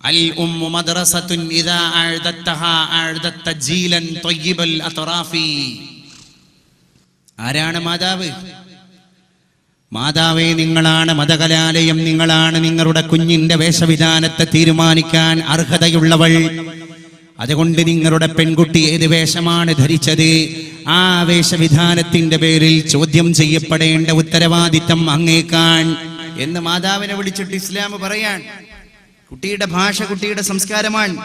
الأم مدرسة إذا أعددتها أعددت جيلا طيب الأطراف ആരാണ് മാതാവ് മാതാവേ നിങ്ങളാണ് മതകലാലയം നിങ്ങളാണ് നിങ്ങളുടെ കുഞ്ഞിന്റെ വേഷവിധാനത്തെ തീരുമാനിക്കാൻ അർഹതയുള്ളവൾ അതുകൊണ്ട് നിങ്ങളുടെ പെൺകുട്ടി ഏത് വേഷമാണ് ധരിച്ചത് ആ വേഷവിധാനത്തിന്റെ പേരിൽ ചോദ്യം ചെയ്യപ്പെടേണ്ട ഉത്തരവാദിത്തം അങ്ങേക്കാൻ എന്ന് മാതാവിനെ വിളിച്ചിട്ട് ഇസ്ലാം പറയാൻ കുട്ടിയുടെ ഭാഷ കുട്ടിയുടെ സംസ്കാരമാണ്.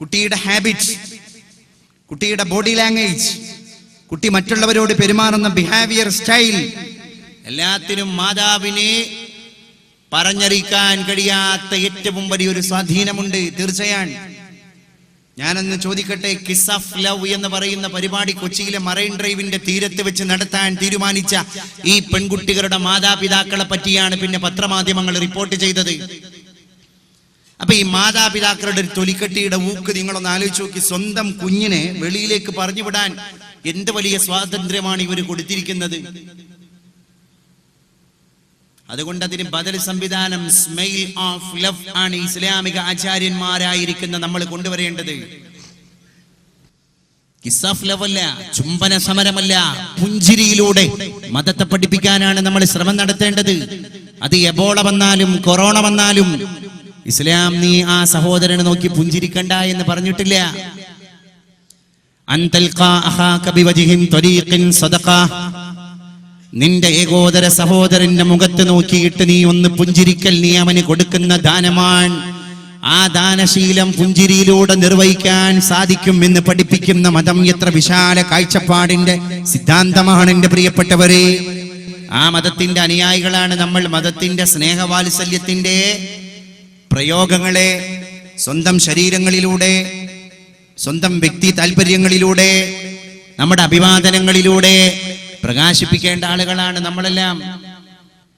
കുട്ടിയുടെ ഹാബിറ്റ് കുട്ടിയുടെ ബോഡി ലാംഗ്വേജ് കുട്ടി മറ്റുള്ളവരോട് പെരുമാറുന്ന ബിഹേവിയർ സ്റ്റൈൽ എല്ലാത്തിനും മാതാവിനെ പറഞ്ഞറിയിക്കാൻ കഴിയാത്ത ഏറ്റവും വലിയൊരു സ്വാധീനമുണ്ട്. തീർച്ചയാണ് ഞാനൊന്ന് ചോദിക്കട്ടെ കിസ് ഓഫ് ലവ് എന്ന് പറയുന്ന പരിപാടി കൊച്ചിയിലെ മറൈൻ ഡ്രൈവിന്റെ തീരത്ത് വെച്ച് നടത്താൻ തീരുമാനിച്ച ഈ പെൺകുട്ടികളുടെ മാതാപിതാക്കളെ പറ്റിയാണ് പിന്നെ പത്രമാധ്യമങ്ങൾ റിപ്പോർട്ട് ചെയ്തത്. അപ്പൊ ഈ മാതാപിതാക്കളുടെ ഒരു തൊലിക്കട്ടിയുടെ ഊക്ക് നിങ്ങളൊന്ന് ആലോചിച്ച് നോക്കി. സ്വന്തം കുഞ്ഞിനെ വെളിയിലേക്ക് പറഞ്ഞു വിടാൻ എന്ത് വലിയ സ്വാതന്ത്ര്യമാണ് ഇവർ കൊടുത്തിരിക്കുന്നത്? അതുകൊണ്ട് അതിന് ബദൽ സംവിധാനം സ്മെയിൽ ഓഫ് ലവ് ആണ് ഇസ്ലാമിക ആചാര്യന്മാരായിരിക്കുന്ന നമ്മൾ കൊണ്ടുവരേണ്ടത്. ലവല്ല ചുംബന സമരമല്ല പുഞ്ചിരിയിലൂടെ മതത്തെ പഠിപ്പിക്കാനാണ് നമ്മൾ ശ്രമം നടത്തേണ്ടത്. അത് എബോള വന്നാലും കൊറോണ വന്നാലും ഇസ്ലാം നീ ആ സഹോദരനെ നോക്കി പുഞ്ചിരിക്കണ്ട എന്ന് പറഞ്ഞിട്ടില്ല. നിന്റെ ഏകോദര സഹോദരന്റെ മുഖത്ത് നോക്കിയിട്ട് നീ ഒന്ന് പുഞ്ചിരിക്കൽ നീ അവന് കൊടുക്കുന്ന ദാനമാണ്. ആ ദാനശീലം പുഞ്ചിരിയിലൂടെ നിർവഹിക്കാൻ സാധിക്കും എന്ന് പഠിപ്പിക്കുന്ന മതം എത്ര വിശാല കാഴ്ചപ്പാടിന്റെ സിദ്ധാന്തമാണ് എന്റെ പ്രിയപ്പെട്ടവരെ. ആ മതത്തിന്റെ അനുയായികളാണ് നമ്മൾ. മതത്തിന്റെ സ്നേഹവാത്സല്യത്തിന്റെ പ്രയോഗങ്ങളെ സ്വന്തം ശരീരങ്ങളിലൂടെ സ്വന്തം വ്യക്തി താല്പര്യങ്ങളിലൂടെ നമ്മുടെ അഭിവാദനങ്ങളിലൂടെ പ്രകാശിപ്പിക്കേണ്ട ആളുകളാണ് നമ്മളെല്ലാം.